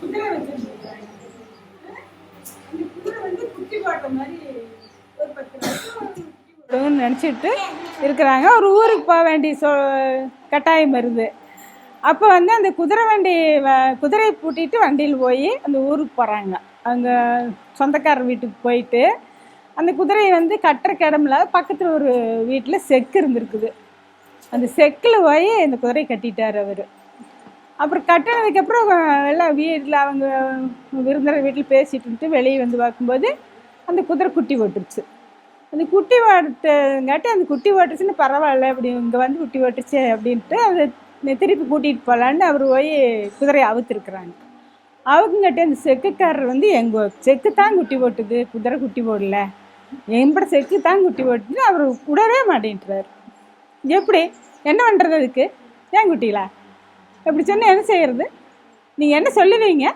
குதிரை அந்த குதிரை வந்து குட்டி போட்ட மாதிரி ஒரு பத்து நினச்சிட்டு இருக்கிறாங்க. ஒரு ஊருக்கு போக வேண்டிய சொ கட்டாயம் வருது. அப்போ வந்து அந்த குதிரை வண்டி வ குதிரையை பூட்டிட்டு வண்டியில் போய் அந்த ஊருக்கு போகிறாங்க அங்கே சொந்தக்காரர் வீட்டுக்கு போயிட்டு அந்த குதிரையை வந்து கட்டுற கிடமில் பக்கத்தில் ஒரு வீட்டில் செக்கு இருந்திருக்குது. அந்த செக்கில் போய் அந்த குதிரையை கட்டிட்டார் அவர். அப்புறம் கட்டினதுக்கப்புறம் எல்லாம் வீட்டில் அவங்க விருந்தினர் வீட்டில் பேசிகிட்டு இருந்துட்டு வெளியே வந்து பார்க்கும்போது அந்த குதிரை குட்டி போட்டுருச்சு அந்த குட்டி ஓட்டுங்காட்டி அந்த குட்டி ஓட்டுருச்சுன்னு பரவாயில்ல அப்படி இங்கே வந்து குட்டி ஓட்டுருச்சு அப்படின்ட்டு அதை திருப்பி கூட்டிகிட்டு போகலான்னு அவர் போய் குதிரையை அவுத்துருக்குறாங்க. அவுக்குங்காட்டி அந்த செக்குக்காரர் வந்து எங்கள் செக்கு தான் குட்டி போட்டுது குதிரை குட்டி போடல எம்பட செக்கு தான் குட்டி ஓட்டுதுன்னு அவர் விடவே மாட்டேன்றார். எப்படி? என்ன பண்ணுறது அதுக்கு? ஏன் குட்டிகளா இப்படி சொன்னால் என்ன செய்யறது? நீங்கள் என்ன சொல்லுவீங்க?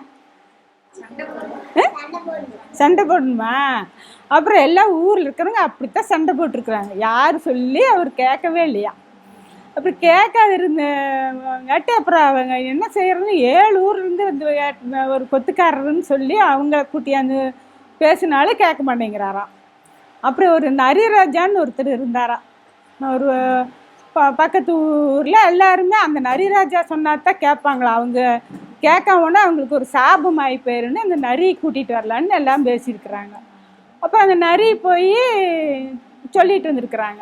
சண்டை போடணுமா? அப்புறம் எல்லா ஊரில் இருக்கிறவங்க அப்படித்தான் சண்டை போட்டிருக்கிறாங்க. யார் சொல்லி அவர் கேட்கவே இல்லையா? அப்புறம் கேட்காது இருந்தங்காட்டி அப்புறம் அவங்க என்ன செய்யறதுன்னு ஏழு ஊர்லேருந்து வந்து ஒரு கொத்துக்காரருன்னு சொல்லி அவங்க கூட்டியாந்து பேசினாலும் கேட்க மாட்டேங்கிறாராம். அப்புறம் ஒரு நரிராஜான்னு ஒருத்தர் இருந்தாராம். ஒரு ப பக்கத்து ஊரில் எல்லாருமே அந்த நரிராஜா சொன்னாதான் கேட்பாங்களா அவங்க கேட்காமன்னா அவங்களுக்கு ஒரு சாபம் ஆகி போயிருன்னு அந்த நரி கூட்டிகிட்டு வரலான்னு எல்லாம் பேசியிருக்கிறாங்க. அப்போ அந்த நரி போய் சொல்லிட்டு வந்திருக்கிறாங்க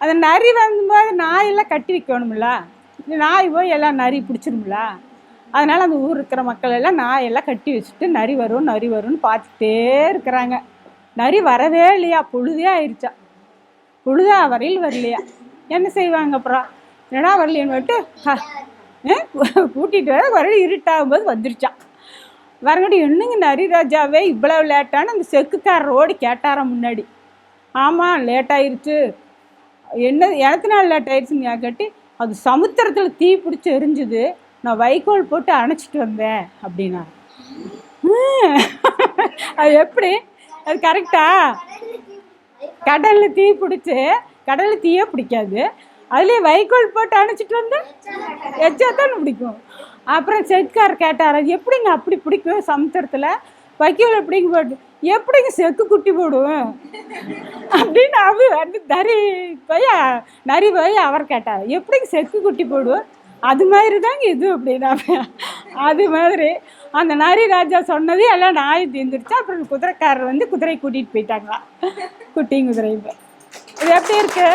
அந்த நரி வரும்போது நாயெல்லாம் கட்டி வைக்கணும்ல? இந்த நாய் போய் எல்லாம் நரி பிடிச்சிரும்ல? அதனால் அந்த ஊர் இருக்கிற மக்கள் எல்லாம் நாயெல்லாம் கட்டி வச்சுட்டு நரி வரும் நரி வரும்னு பார்த்துட்டே இருக்கிறாங்க. நரி வரவே இல்லையா? பொழுதே ஆயிடுச்சா பொழுதா வரையில் வரலையா? என்ன செய்வாங்க அப்புறம்? என்னடா வரலையேன்னு விட்டு கூட்டிகிட்டு வர வர இருட்டாகும் போது வந்துருச்சான். வரங்கடி என்னங்க நரிராஜாவே இவ்வளோ லேட்டான அந்த செக்குக்காரரோடு கேட்டாராம் முன்னாடி. ஆமாம் லேட் என்ன எனத்து நாள் லேட் கேட்டி அது சமுத்திரத்தில் தீ பிடிச்சி எரிஞ்சுது. நான் வைக்கோல் போட்டு அணைச்சிட்டு வந்தேன் அப்படின்னா அது எப்படி? அது கரெக்டா கடலில் தீ பிடிச்சி கடலில் தீயே பிடிக்காது. அதுலேயே வைக்கோல் போட்டு அணைச்சிட்டு வந்து எச்சா தான் பிடிக்கும். அப்புறம் செட்கார் கேட்டார் அது எப்படிங்க அப்படி பிடிக்கும்? சமுத்திரத்தில் வைக்கோல் எப்படிங்க போட்டு எப்படிங்க செக்கு குட்டி போடும்? அப்படின்னு அவ வந்து நரி போய் நரி போய் அவர் கேட்டார் எப்படிங்க செக்கு குட்டி போடும்? அது மாதிரி தாங்க இது அப்படின்னா அது மாதிரி அந்த நரி ராஜா சொன்னது எல்லாம் நாய் தீர்ந்துருச்சு அப்புறம் குதிரைக்காரர் வந்து குதிரை கூட்டிகிட்டு போயிட்டாங்களா குட்டியும் குதிரையும் இது எப்படி இருக்கு